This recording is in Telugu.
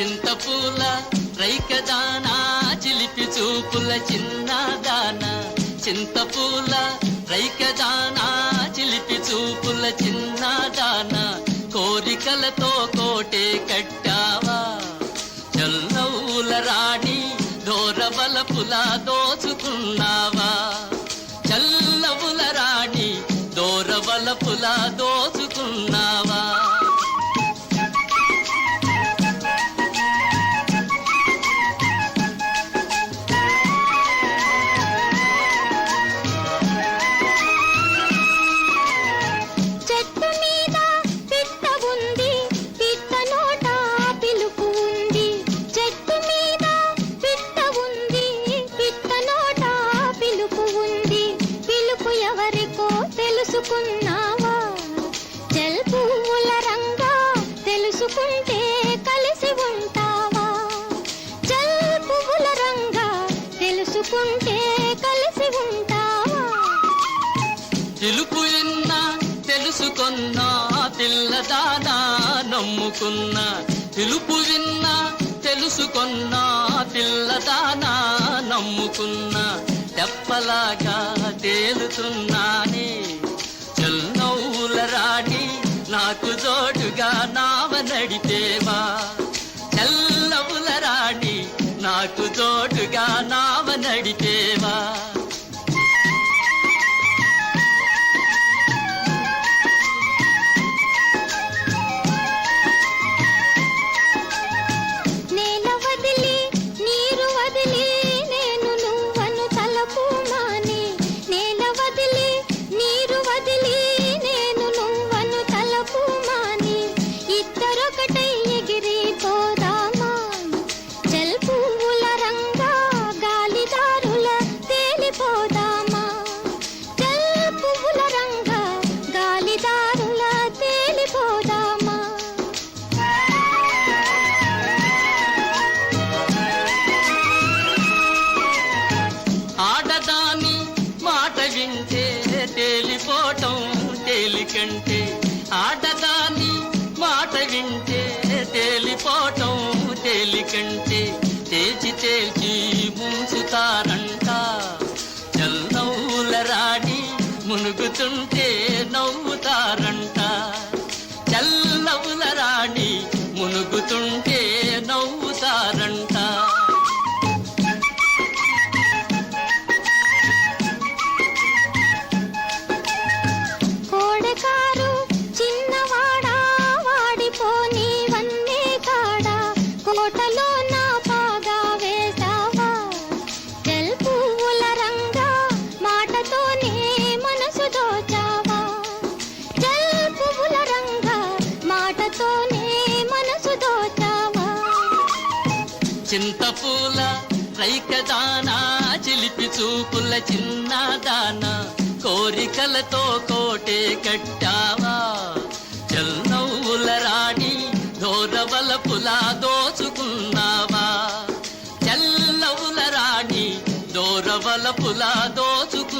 చింతపూల రైకదానా చిలిపి చూపుల చిన్నదాన. చింతపూల రైకదానా చిలిపి చూపుల చిన్నదాన. కోరికలతో కోటే కట్టావా? చల్లవుల రాణి దోరబలపుల దోచుకున్నావా? తెలుసుకుంటే కలిసి ఉంటావా? పిలుపు ఎన్నా తెలుసుకున్నా పిల్లదానా నమ్ముకున్నా. పిలుపు విన్నా తెలుసుకున్నా పిల్లదానా నమ్ముకున్నా. తెప్పలాగా తేలుతున్నానే. చెల్నవ్వుల రాణి నాకు జోడుగా నావ నడితేవా కంటే తేచి తేచి ముంచుతారంట. చల్లవుల రాణి మునుగుతుంటే చింతపూల రైకదానా చిలిపి చూపుల చిన్నదాన కోరికలతో కోటే కట్టావా? చల్లవుల రాణి దోరబలపుల దోచుకున్నావా? చల్లవుల రాణి దోరవల పులా దోచుకు